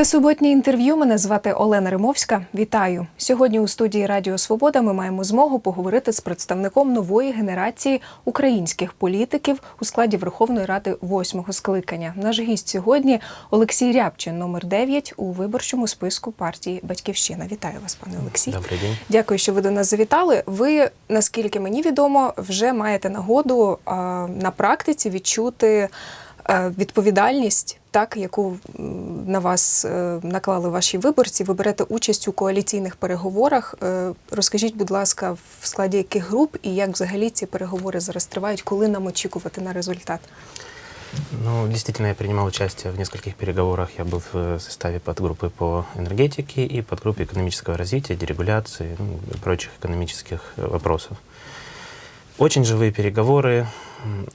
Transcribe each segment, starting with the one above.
Це суботнє інтерв'ю. Мене звати Олена Римовська. Вітаю сьогодні. У студії Радіо Свобода ми маємо змогу поговорити з представником нової генерації українських політиків у складі Верховної Ради восьмого скликання. Наш гість сьогодні Олексій Рябчин, номер 9 у виборчому списку партії Батьківщина. Вітаю вас, пане Олексій. Добрий день. Дякую, що ви до нас завітали. Ви, наскільки мені відомо, вже маєте нагоду на практиці відчути відповідальність, так яку м, на вас е, наклали ваші виборці. Ви берете участь у коаліційних переговорах. Е, Розкажіть, будь ласка, в складі яких груп і як взагалі ці переговори зараз тривають, коли нам очікувати на результат? Ну, действительно, я принимал участие в нескольких переговорах. Я был в э, составе подгруппы по энергетике и подгруппе экономического развития, дерегуляции ну, и прочих экономических э, вопросов. Очень живые переговоры, м,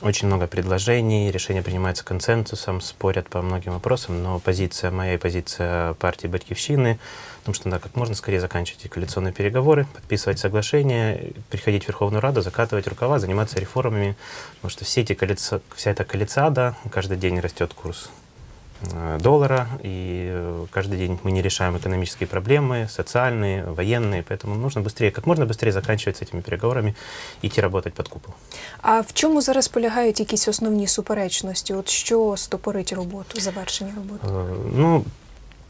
очень много предложений, решения принимаются консенсусом, спорят по многим вопросам, но позиция моя и позиция партии Батькивщины, потому что надо как можно скорее заканчивать эти коалиционные переговоры, подписывать соглашения, приходить в Верховную Раду, закатывать рукава, заниматься реформами, потому что все эти коалица- вся эта коалициада, каждый день растет курс э, доллара, и э, каждый день мы не решаем экономические проблемы, социальные, военные, поэтому нужно быстрее, как можно быстрее заканчивать с этими переговорами, идти работать под купол. А в чому зараз полягають якісь основні суперечності? От що стопорить роботу, завершення роботи? Э, Ну,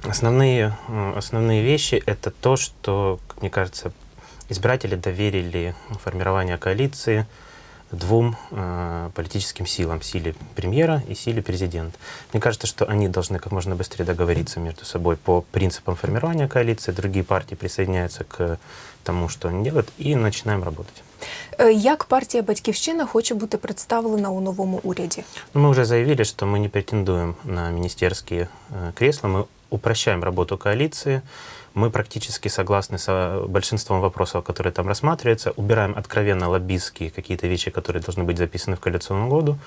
основные, э, основные вещи это то, что, как мне кажется, избиратели доверили формирование коалиции двум э, политическим силам, силе премьера и силе президента. Мне кажется, что они должны как можно быстрее договориться между собой по принципам формирования коалиции, другие партии присоединяются к тому, что они делают, и начинаем работать. Е, Як партія Батьківщина хоче бути представлена у новому уряді? Ну, мы уже заявили, что мы не претендуем на министерские э, кресла, мы упрощаем работу коалиции, мы практически согласны с большинством вопросов, которые там рассматриваются, убираем откровенно лоббистские какие-то вещи, которые должны быть записаны в коалиционном году.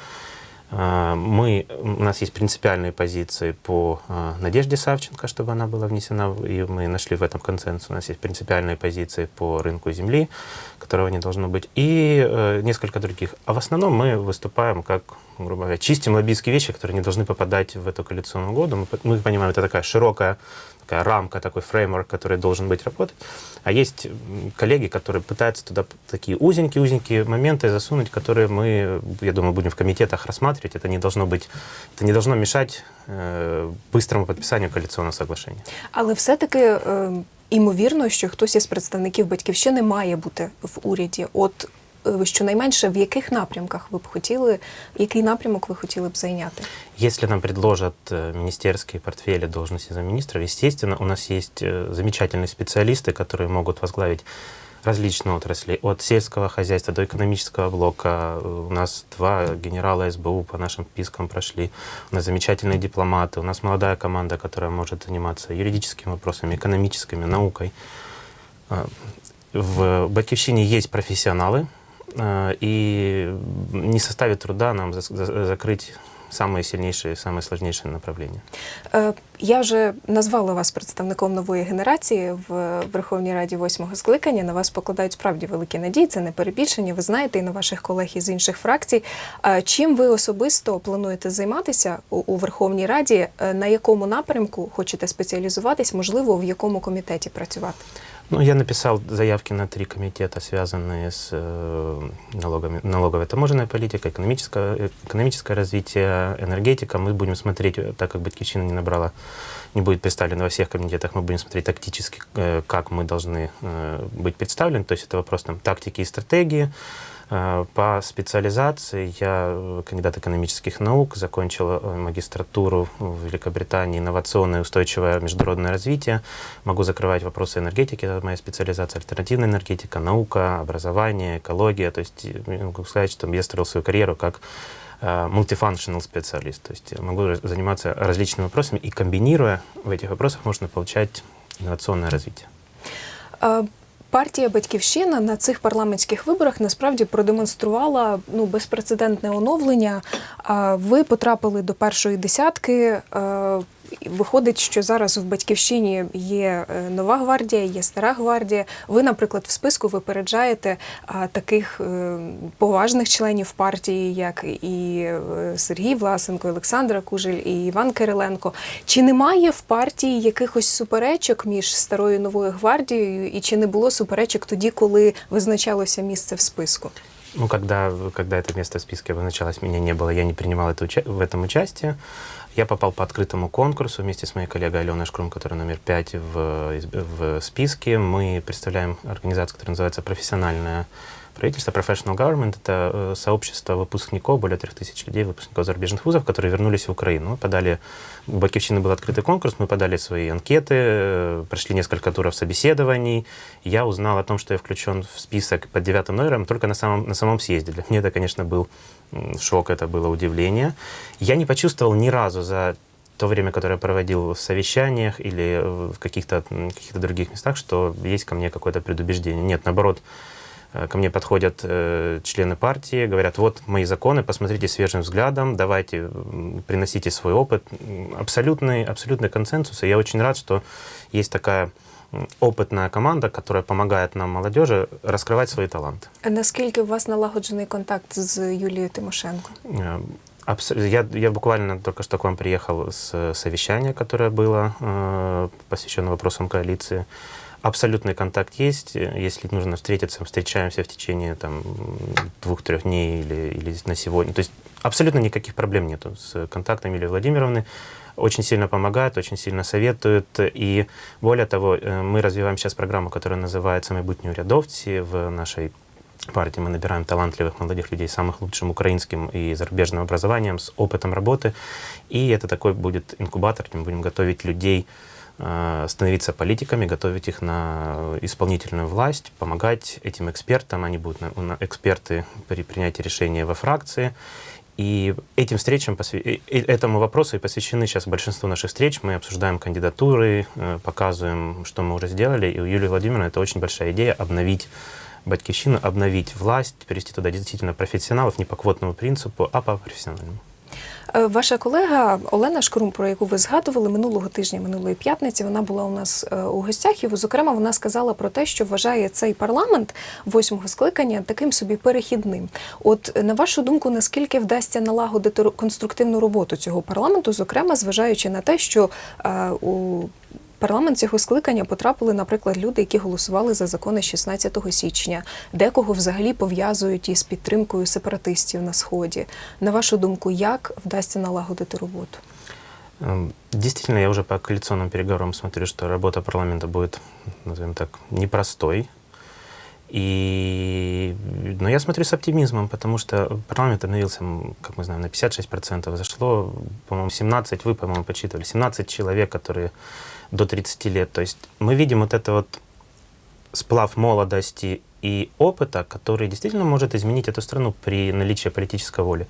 Э, Мы, у нас есть принципиальные позиции по э, Надежде Савченко, чтобы она была внесена, и мы нашли в этом консенсус. У нас есть принципиальные позиции по рынку земли, которого не должно быть, и э, несколько других. А в основном мы выступаем как, грубо говоря, чистим лоббистские вещи, которые не должны попадать в эту коалиционную году. Мы, мы понимаем, это такая широкая такая рамка, такой фреймворк, который должен быть работать. А есть м, коллеги, которые пытаются туда п- такие узенькие-узенькие моменты засунуть, которые мы, я думаю, будем в комитетах рассматривать. Это не должно быть, это не должно мешать э, быстрому подписанию коалиционного соглашения. Але все-таки е, імовірно, що хтось із представників батьківщини має бути в уряді. От е, щонайменше в яких напрямках ви б хотіли, який напрямок ви хотіли б зайняти? Если нам предложат э, министерские портфели должности замминистров, естественно, у нас есть э, замечательные специалисты, которые могут возглавить различные отрасли, от сельского хозяйства до экономического блока. Э, У нас два генерала СБУ по нашим спискам прошли. У нас замечательные дипломаты. У нас молодая команда, которая может заниматься юридическими вопросами, экономическими, наукой. А, В Батьковщине есть профессионалы, а, и не составит труда нам зас- за- закрыть самые сильнейшие, самые сложнейшие направления. Е, Я вже назвала вас представником нової генерації в Верховній Раді восьмого скликання. На вас покладають справді великі надії. Це не перебільшення. Ви знаєте і на ваших колег із інших фракцій. Е, Чим ви особисто плануєте займатися у- у Верховній Раді? Е, На якому напрямку хочете спеціалізуватись? Можливо, в якому комітеті працювати? Ну, я написал заявки на три комитета, связанные с э, налогами, налоговой и таможенной политикой, экономическое, экономическое развитие, энергетика. Мы будем смотреть, э, так как Батькивщина не набрала, не будет представлена во всех комитетах, мы будем смотреть тактически, э, как мы должны э, быть представлены. То есть это вопрос там, тактики и стратегии. Э, По специализации я э, кандидат экономических наук, закончил э, магистратуру в Великобритании, инновационное и устойчивое международное развитие. Могу закрывать вопросы энергетики, это моя специализация, альтернативная энергетика, наука, образование, экология. То есть могу сказать, что я строил свою карьеру как multifunctional специалист. То есть могу заниматься различными вопросами и комбинируя в этих вопросах можно получать инновационное развитие. Е, Партія Батьківщина на цих парламентських виборах насправді продемонструвала ну безпрецедентне оновлення. Ви потрапили до першої десятки. е, виходить, що зараз в батьківщині є е, нова гвардія, є стара гвардія. Ви, наприклад, в списку випереджаєте а, таких е, поважних членів партії, як і е, Сергій Власенко, і Олександра Кужель і Іван Кириленко. Чи немає в партії якихось суперечок між старою і новою гвардією, і чи не було суперечок тоді, коли визначалося місце в списку? Ну, когда, когда это место в списке обозначалось, меня не было, я не принимал это, уча- в этом участие. Я попал по открытому конкурсу вместе с моей коллегой Аленой Шкрум, которая номер 5 в, изб- в списке. Мы представляем организацию, которая называется «Профессиональное правительство», Professional Government. Это э, сообщество выпускников, более 3000 людей, выпускников зарубежных вузов, которые вернулись в Украину. Мы подали, у Батьковщины был открытый конкурс, мы подали свои анкеты, э, прошли несколько туров собеседований. Я узнал о том, что я включен в список под девятым номером только на самом, на самом съезде. Для меня это, конечно, был шок, это было удивление. Я не почувствовал ни разу за то время, которое я проводил в совещаниях или э, в каких-то м, каких-то других местах, что есть ко мне какое-то предубеждение. Нет, наоборот, ко мне подходят э, члены партии, говорят, вот мои законы, посмотрите свежим взглядом, давайте, м, приносите свой опыт. М, Абсолютный, абсолютный консенсус. И я очень рад, что есть такая м, опытная команда, которая помогает нам, молодежи, раскрывать свои таланты. Наскільки у вас налагоджений контакт з Юлією Тимошенко? Э, абсо- Я, я буквально только что к вам приехал с э, совещания, которое было э, посвящено вопросам коалиции. Абсолютный контакт есть. Если нужно встретиться, встречаемся в течение там, двух-трех дней или, или на сегодня. То есть абсолютно никаких проблем нету с контактом Юлии Владимировны. Очень сильно помогает, очень сильно советует. И более того, э, мы развиваем сейчас программу, которая называется «Майбутние урядовцы» в нашей партии мы набираем талантливых молодых людей с самых лучшим украинским и зарубежным образованием, с опытом работы. И это такой будет инкубатор, где мы будем готовить людей становиться политиками, готовить их на исполнительную власть, помогать этим экспертам. Они будут эксперты при принятии решения во фракции. И этим встречам, э, э, этому вопросу и посвящены сейчас большинство наших встреч. Мы обсуждаем кандидатуры, э, показываем, что мы уже сделали. И у Юлии Владимировны это очень большая идея обновить Батьковщину, обновить власть, перевести туда действительно профессионалов не по квотному принципу, а по профессиональному. Е, Ваша колега Олена Шкрум, про яку ви згадували минулого тижня, минулої п'ятниці, вона була у нас е, у гостях, і зокрема вона сказала про те, що вважає цей парламент восьмого скликання таким собі перехідним. От е, на вашу думку, наскільки вдасться налагодити конструктивну роботу цього парламенту, зокрема зважаючи на те, що у Парламент цього скликання потрапили, наприклад, люди, які голосували за закони 16 січня, декого взагалі пов'язують із підтримкою сепаратистів на сході. На вашу думку, як вдасться налагодити роботу? Эм, Действительно, я уже по коалиционным переговорам смотрю, что работа парламента будет, назовем так, непростой. И... Но я смотрю с оптимизмом, потому что парламент обновился, м, как мы знаем, на 56%. Зашло, по-моему, 17, вы, по-моему, подсчитывали, 17 человек, которые до 30 лет. То есть мы видим вот это вот сплав молодости и опыта, который действительно может изменить эту страну при наличии политической воли.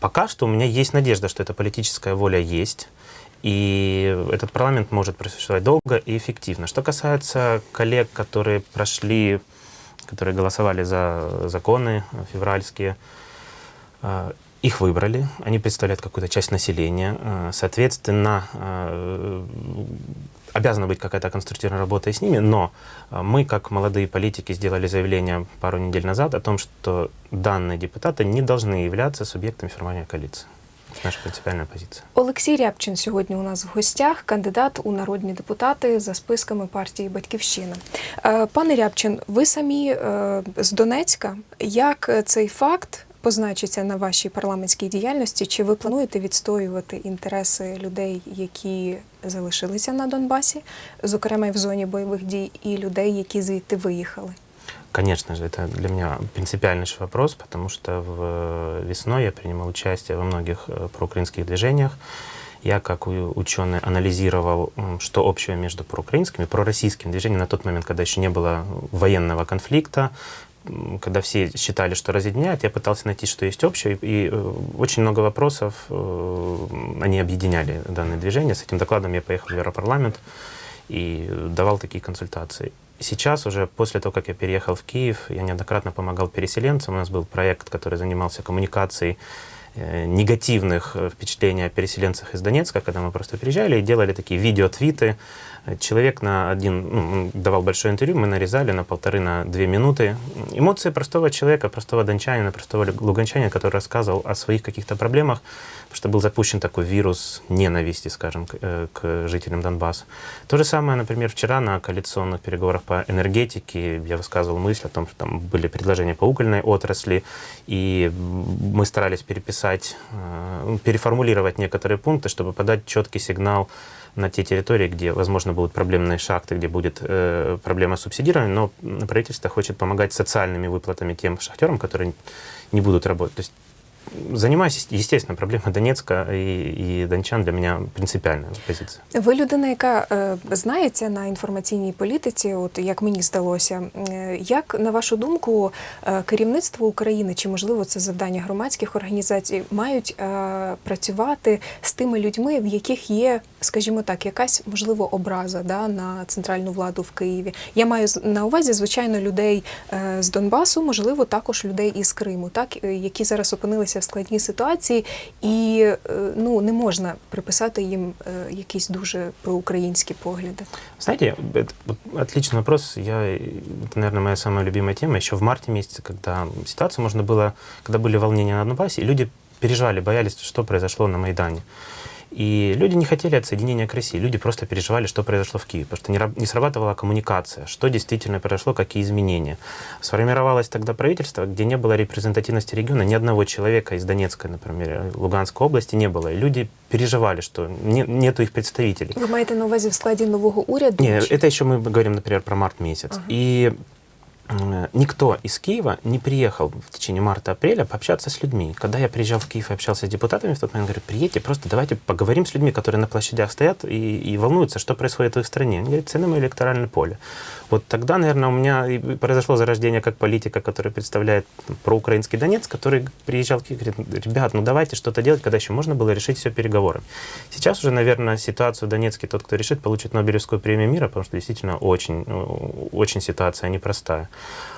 Пока что у меня есть надежда, что эта политическая воля есть, и этот парламент может просуществовать долго и эффективно. Что касается коллег, которые прошли, которые голосовали за законы февральские, э, их выбрали, они представляют какую-то часть населения. Э, Соответственно, э, обязана быть какая-то конструктивная работа и с ними, но э, мы, как молодые политики, сделали заявление пару недель назад о том, что данные депутаты не должны являться субъектами формирования коалиции. Это наша принципиальная позиция. Олексій Рябчин сьогодні у нас в гостях, кандидат у народні депутати за списками партії Батьківщина. Е, Пане Рябчин, ви самі е, з Донецька. Як е, цей факт позначиться на вашій парламентській діяльності? Чи ви плануєте відстоювати інтереси людей, які залишилися на Донбасі, зокрема й в зоні бойових дій, і людей, які звідти виїхали? Конечно же, это для меня принципиальнейший вопрос, потому что в, э, весной я принимал участие во многих э, проукраинских движениях. Я, как у- ученый, анализировал, м, что общего между проукраинскими и пророссийскими движениями на тот момент, когда еще не было военного конфликта, м, когда все считали, что разъединяют, я пытался найти, что есть общее, и, и, э, очень много вопросов э, они объединяли данные движения. С этим докладом я поехал в Европарламент и давал такие консультации. Сейчас уже, после того, как я переехал в Киев, я неоднократно помогал переселенцам. У нас был проект, который занимался коммуникацией негативных э, впечатлений о переселенцах из Донецка, когда мы просто приезжали и делали такие видеотвиты. Э, Человек на один, ну, давал большое интервью, мы нарезали на полторы, на две минуты. Эмоции простого человека, простого дончанина, простого луганчанина, который рассказывал о своих каких-то проблемах, потому что был запущен такой вирус ненависти, скажем, к, э, к жителям Донбасса. То же самое, например, вчера на коалиционных переговорах по энергетике я высказывал мысль о том, что там были предложения по угольной отрасли, и мы старались переписать, э, переформулировать некоторые пункты, чтобы подать четкий сигнал на те территории, где, возможно, будут проблемные шахты, где будет э, проблема с субсидированием, но правительство хочет помогать социальными выплатами тем шахтерам, которые не будут работать. То есть занимаюсь, естественно, проблема Донецка і, і дончан для мене принципіальна позиція. Ви людина, яка е, знається на інформаційній політиці, от як мені здалося, Е, як на вашу думку, е, керівництво України чи можливо це завдання громадських організацій мають е, працювати з тими людьми, в яких є, скажімо так, якась можливо образа да, на центральну владу в Києві? Я маю на увазі, звичайно, людей е, з Донбасу, можливо, також людей із Криму, так е, які зараз опинилися в складній ситуації, і е, ну не можна приписати їм е, якісь дуже проукраїнські погляди. Знаете, это вот отличный вопрос. Я, это, наверное, моя самая любимая тема. Еще в марте месяце, когда ситуацию можно было, когда были волнения на Донбассе, и люди переживали, боялись, что произошло на Майдане. И люди не хотели отсоединения к России, люди просто переживали, что произошло в Киеве, потому что не, раб- не срабатывала коммуникация, что действительно произошло, какие изменения. Сформировалось тогда правительство, где не было репрезентативности региона, ни одного человека из Донецкой, например, Луганской области не было. И люди переживали, что не- нету их представителей. Ви маєте на увазі в складі нового уряду? Не, чи- это еще мы говорим, например, про март месяц. Ага. И э, никто из Киева не приехал в течение марта-апреля пообщаться с людьми. Когда я приезжал в Киев и общался с депутатами, в тот момент говорю, приедьте, просто давайте поговорим с людьми, которые на площадях стоят и, и волнуются, что происходит в их стране. Они говорят, цены мое электоральное поле. Вот тогда, наверное, у меня произошло зарождение как политика, который представляет проукраинский Донец, который приезжал в Киев и говорит, ребят, ну давайте что-то делать, когда еще можно было решить все переговорами. Сейчас уже, наверное, ситуацию в Донецке тот, кто решит, получит Нобелевскую премию мира, потому что действительно очень, очень ситуация непростая.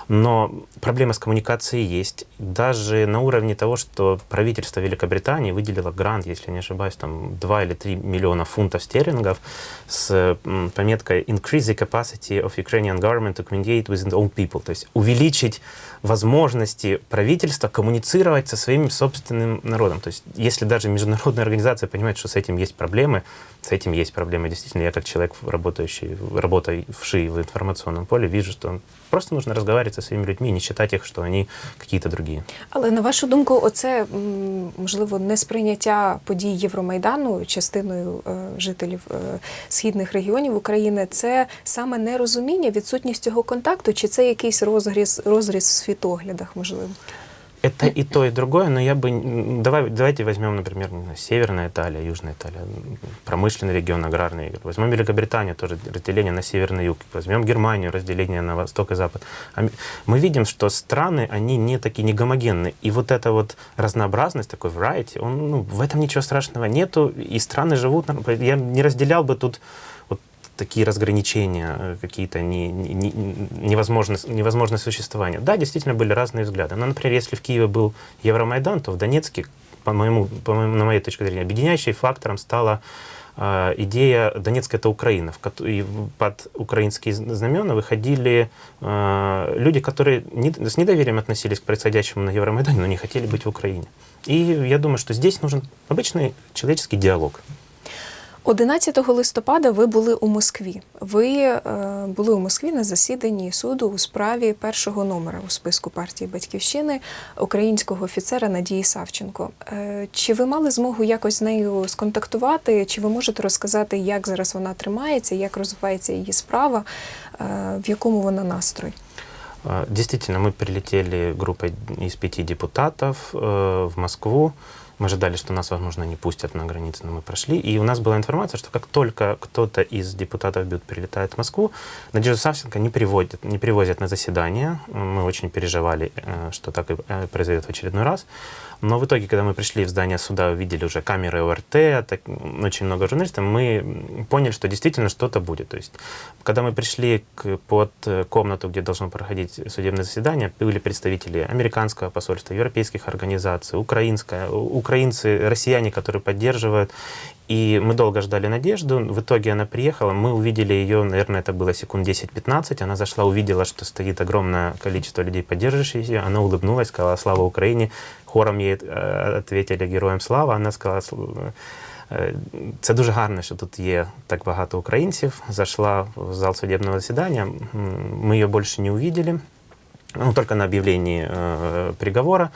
Но проблема с коммуникацией есть. Даже на уровне того, что правительство Великобритании выделило грант, если не ошибаюсь, там 2 или 3 миллиона фунтов стерлингов с пометкой «Increase the capacity of Ukrainian government to communicate with its own people», то есть увеличить возможности правительства коммуницировать со своим собственным народом. То есть если даже международная организация понимает, что с этим есть проблемы, с этим есть проблемы. Действительно, я как человек, работающий, работавший в информационном поле, вижу, что просто нужно разговаривать со своїми людьми, не считать їх, що вони какие-то другие. Але на вашу думку, оце можливо, можливо несприйняття подій Євромайдану частиною е, жителів е, східних регіонів України, це саме нерозуміння, відсутність цього контакту, чи це якийсь розріз, розріз в світоглядах, можливо? Это и то, и другое, но я бы... Давай, давайте возьмем, например, Северная Италия, Южная Италия, промышленный регион, аграрный. Возьмем Великобританию, тоже разделение на север и юг. Возьмем Германию, разделение на восток и запад. А Мы видим, что страны, они не такие не гомогенны. И вот эта вот разнообразность, такой variety, он, ну, в этом ничего страшного нету. И страны живут... Я не разделял бы тут такие разграничения э, какие-то не, не, не- невозможно, невозможное существование. Да, действительно были разные взгляды. Но, например, если в Киеве был Евромайдан, то в Донецке, по моему, по моему, на моей точке зрения, объединяющей фактором стала э, идея «Донецк – это Украина». В и под украинские зн- знамена выходили э, люди, которые не- с недоверием относились к происходящему на Евромайдане, но не хотели быть в Украине. И я думаю, что здесь нужен обычный человеческий диалог. 11 листопада ви були у Москві. Ви е, були у Москві на засіданні суду у справі першого номера у списку партії Батьківщини українського офіцера Надії Савченко. Е, чи ви мали змогу якось з нею сконтактувати? Чи ви можете розказати, як зараз вона тримається, як розвивається її справа, е, в якому вона настрої? А, Действительно, мы прилетели группой из пяти депутатов в Москву. Мы ожидали, что нас, возможно, не пустят на границе, но мы прошли. И у нас была информация, что как только кто-то из депутатов БЮТ прилетает в Москву, Надежду Савченко не приводят, не привозят на заседание. Мы очень переживали, э, что так и э, произойдет в очередной раз. Но в итоге, когда мы пришли в здание суда, увидели уже камеры ОРТ, так, очень много журналистов, мы поняли, что действительно что-то будет. То есть, когда мы пришли к, под э, комнату, где должно проходить судебное заседание, были представители американского посольства, европейских организаций, украинское, украинцы, россияне, которые поддерживают. И мы долго ждали Надежду. В итоге она приехала. Мы увидели ее, наверное, это было секунд 10-15. Она зашла, увидела, что стоит огромное количество людей, поддерживающих ее. Она улыбнулась, сказала «Слава Украине!». Хором ей э, ответили «Героям слава!». Она сказала «Сл- Е, Це дуже гарно, що тут є так багато українців. Зайшла в зал судебного засідання. М, Мы ее больше не увидели, ну, только на объявлении э, приговора.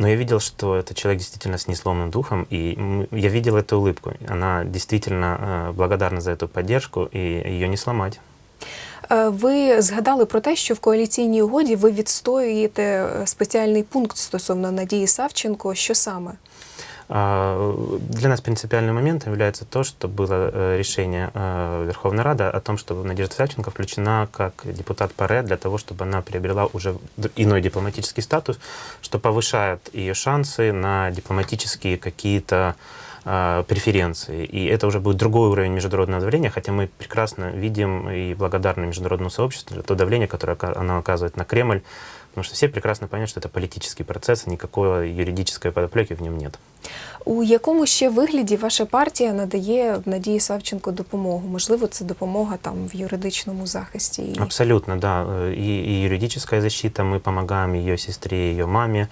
Но я видел, что этот человек действительно с несломным духом, и м, я видел эту улыбку. Она действительно э, благодарна за эту поддержку, и ее не сломать. Е, Ви згадали про те, що в коаліційній угоді ви відстоюєте е, спеціальний пункт стосовно Надії Савченко. Що саме? А, Для нас принципиальным моментом является то, что было э, решение э, Верховной Рады о том, чтобы Надежда Савченко включена как депутат ПАРЕ для того, чтобы она приобрела уже иной дипломатический статус, что повышает ее шансы на дипломатические какие-то э, преференции. И это уже будет другой уровень международного давления, хотя мы прекрасно видим и благодарны международному сообществу то давление, которое оно оказывает на Кремль, потому что все прекрасно понимают, что это политический процесс, и никакой юридической подоплеки в нем нет. У якому ще вигляді ваша партія надає Надії Савченко допомогу? Можливо, це допомога там в юридичному захисті. І- Абсолютно, да. Э, И, и юридическая защита, мы помогаем ее сестре, ее маме.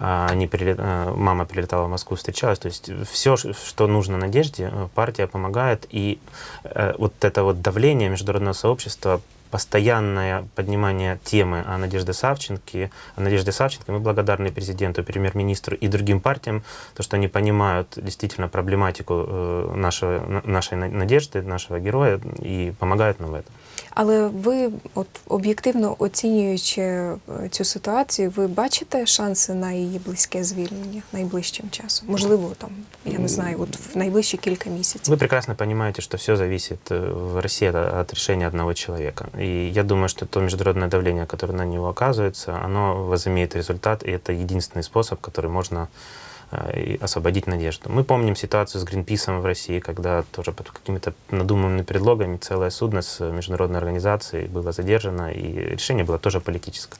А, Они приле- э, Мама прилетала в Москву, встречалась. То есть все, что нужно Надежде, э, партия помогает. И э, вот это вот давление международного сообщества, постоянное поднимание темы о Надежде Савченко, о Надежде Савченко, мы благодарны президенту, премьер-министру и другим партиям, то, что они понимают действительно проблематику э, нашего, на- нашей на- Надежды, нашего героя, и помогают нам в этом. Але ви, от об'єктивно оцінюючи е, цю ситуацію, ви бачите шанси на її близьке звільнення найближчим часом? Можливо, там я не знаю, от в найближчі кілька місяців. Вы прекрасно понимаете, что все зависит э, в России от, от решения одного человека. И я думаю, что то международное давление, которое на него оказывается, оно возымеет результат, и это единственный способ, который можно э, И освободить надежду. Мы помним ситуацию с Гринписом в России, когда тоже под какими-то надуманными предлогами целое судно с международной организацией было задержано, и решение было тоже политическое.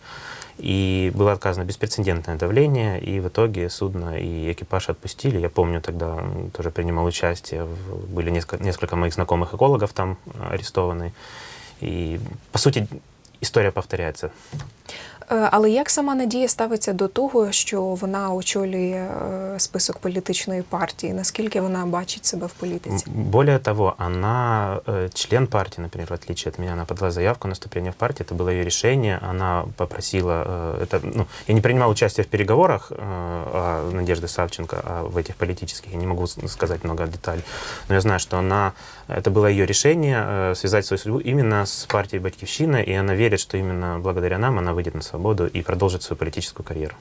И было оказано беспрецедентное давление, и в итоге судно и экипаж отпустили. Я помню, тогда тоже принимал участие, были несколько, несколько моих знакомых экологов там э, арестованы. И, по сути, история повторяется. Е, Але як сама Надія ставиться до того, що вона очолює е, список політичної партії? Наскільки вона бачить себе в політиці? М, Более того, она э, член партии, например, в отличие от меня, она подала заявку на вступление в партию, это было ее решение, она попросила, э, это, ну, я не принимал участие в переговорах э, о Надежде Савченко, а в этих политических, я не могу с- сказать много деталей, но я знаю, что она, это было ее решение э, связать свою судьбу именно с партией Батьковщина, и она верит, что именно благодаря нам она выйдет на свободу и продолжит свою политическую карьеру.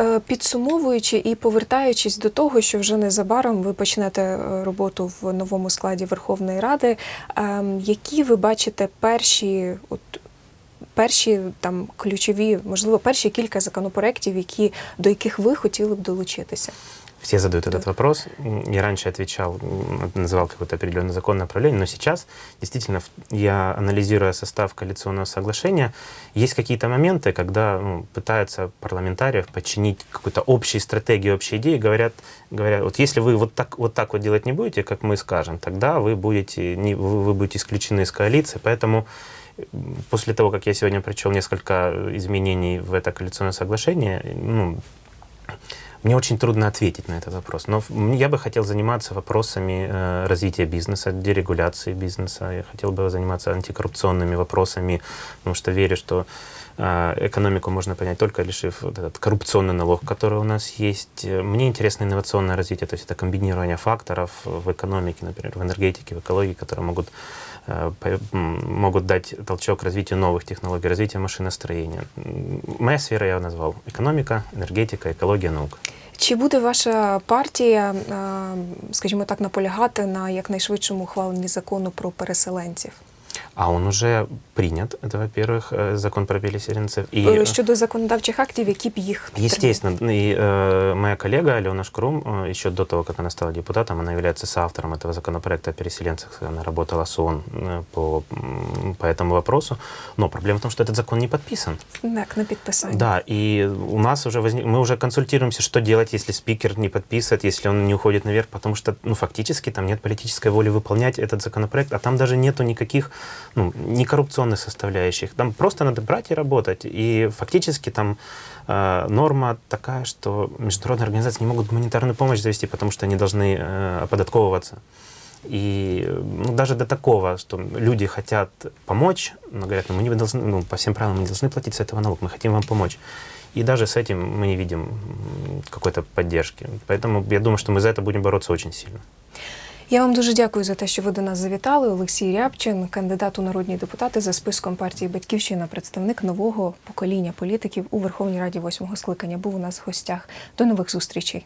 Е, Підсумовуючи і повертаючись до того, що вже незабаром ви почнете е, роботу в новому складі Верховної Ради, ем, які ви бачите перші, от перші там ключові, можливо, перші кілька законопроєктів, які до яких ви хотіли б долучитися? Все задают Да. этот вопрос. Я раньше отвечал, называл какое-то определенное законное направление, но сейчас действительно я, анализируя состав коалиционного соглашения, есть какие-то моменты, когда ну, пытаются парламентариев подчинить какой-то общей стратегии, общей идеи, говорят, говорят, вот если вы вот так, вот так вот делать не будете, как мы скажем, тогда вы будете, не, вы, вы будете исключены из коалиции, поэтому после того, как я сегодня прочел несколько изменений в это коалиционное соглашение, ну, мне очень трудно ответить на этот вопрос. Но я бы хотел заниматься вопросами э, развития бизнеса, дерегуляции бизнеса. Я хотел бы заниматься антикоррупционными вопросами, потому что верю, что э, экономику можно понять только решив вот этот коррупционный налог, который у нас есть. Мне интересно инновационное развитие, то есть это комбинирование факторов в экономике, например, в энергетике, в экологии, которые могут могут дать толчок развитию новых технологий, развитию машиностроения. М, Моя сфера я назвал экономика, энергетика, экология, наука. Чи буде ваша партія, е, скажімо так, наполягати на якнайшвидшому ухваленні закону про переселенців? А он уже принят, это, во-первых, э, закон про переселенцев. И, Е, Щодо законодавчих актів, які б їх підтримали? естественно, и, э, моя коллега Алена Шкрум, э, еще до того, как она стала депутатом, она является соавтором этого законопроекта о переселенцах. Она работала с ООН э, по м, м, по этому вопросу. Но проблема в том, что этот закон не подписан. Так, на підписання. Да, и у нас уже возник, мы уже консультируемся, что делать, если спикер не подписывает, если он не уходит наверх, потому что, ну, фактически там нет политической воли выполнять этот законопроект, а там даже нету никаких, ну, не коррупционных составляющих. Там просто надо брать и работать. И фактически там э, норма такая, что международные организации не могут гуманитарную помощь завести, потому что они должны э, оподатковываться. И ну, даже до такого, что люди хотят помочь, но говорят, ну, мы не должны, ну, по всем правилам мы не должны платить с этого налог, мы хотим вам помочь. И даже с этим мы не видим какой-то поддержки. Поэтому я думаю, что мы за это будем бороться очень сильно. Я вам дуже дякую за те, що ви до нас завітали. Олексій Рябчин, кандидат у народні депутати за списком партії Батьківщина, представник нового покоління політиків у Верховній Раді восьмого скликання, був у нас в гостях. До нових зустрічей.